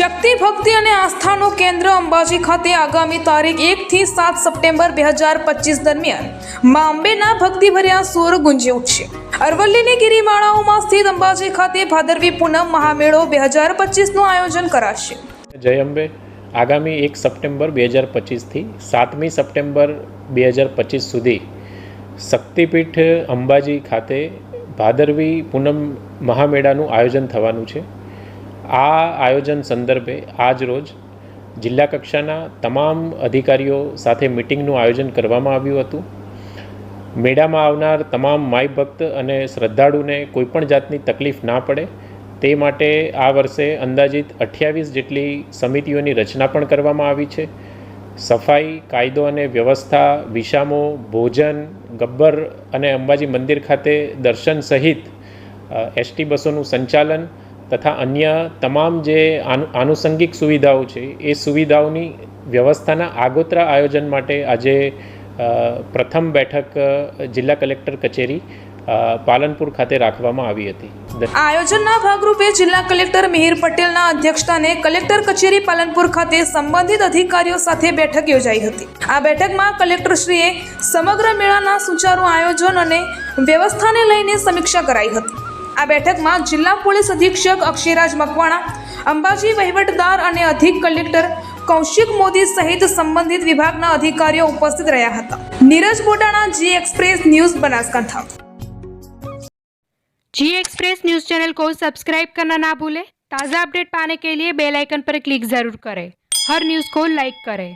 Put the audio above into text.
શક્તિ, ભક્તિ અને આસ્થાનું કેન્દ્ર અંબાજી ખાતે આગામી તારીખ એકથી સાત સપ્ટેમ્બર બે હજાર પચીસ દરમિયાન મા અંબેના ભક્તિભર્યા સૂર ગુંજી ઉઠશે. અરવલ્લીની ગિરિમાળાઓમાં સ્થિત અંબાજી ખાતે ભાદરવી પૂનમ મહામેળો બે હજાર પચીસનું આયોજન કરાશે. જય અંબે. આગામી એક સપ્ટેમ્બર બે હજાર પચીસથી સાતમી સપ્ટેમ્બર બે હજાર પચીસ સુધી શક્તિપીઠ અંબાજી ખાતે ભાદરવી પૂનમ મહામેળાનું આયોજન થવાનું છે. આ આયોજન સંદર્ભે આજ રોજ જિલ્લા કક્ષાના તમામ અધિકારીઓ સાથે મિટિંગનું આયોજન કરવામાં આવ્યું હતું. મેળામાં આવનાર તમામ માય ભક્ત અને શ્રદ્ધાળુને કોઈપણ જાતની તકલીફ ના પડે, તે માટે આ વર્ષે અંદાજિત અઠ્યાવીસ જેટલી સમિતિઓની રચના પણ કરવામાં આવી છે. સફાઈ, કાયદો અને વ્યવસ્થા વિષામો ભોજન, ગબ્બર અને અંબાજી મંદિર ખાતે દર્શન સહિત એસટી બસોનું સંચાલન તથા અન્ય તમામ જે આનુ આનુષંગિક સુવિધાઓ છે, એ સુવિધાઓની વ્યવસ્થાના આગોતરા આયોજન માટે આજે પ્રથમ બેઠક જિલ્લા કલેક્ટર કચેરી પાલનપુર ખાતે રાખવામાં આવી હતી. આયોજનના ભાગરૂપે જિલ્લા કલેક્ટર મિહિર પટેલના અધ્યક્ષસ્થાને કલેક્ટર કચેરી પાલનપુર ખાતે સંબંધિત અધિકારીઓ સાથે બેઠક યોજાઈ હતી. આ બેઠકમાં કલેક્ટરશ્રીએ સમગ્ર મેળાના સુચારુ આયોજન અને વ્યવસ્થાને લઈને સમીક્ષા કરાઈ હતી. આ બેઠકમાં જિલ્લા પોલીસ અધિક્ષક અક્ષયરાજ મકવાણા અંબાજી વહીવટદાર અને અધિક કલેક્ટર કૌશિક મોદી સહિત સંબંધિત વિભાગના અધિકારીઓ ઉપસ્થિત રહ્યા હતા Neeraj Botana G Express News Banaskantha G Express News channel को सब्सक्राइब करना ना भूलें ताज़ा अपडेट पाने के लिए बेल आइकन पर क्लिक ज़रूर करें हर न्यूज़ को लाइक करें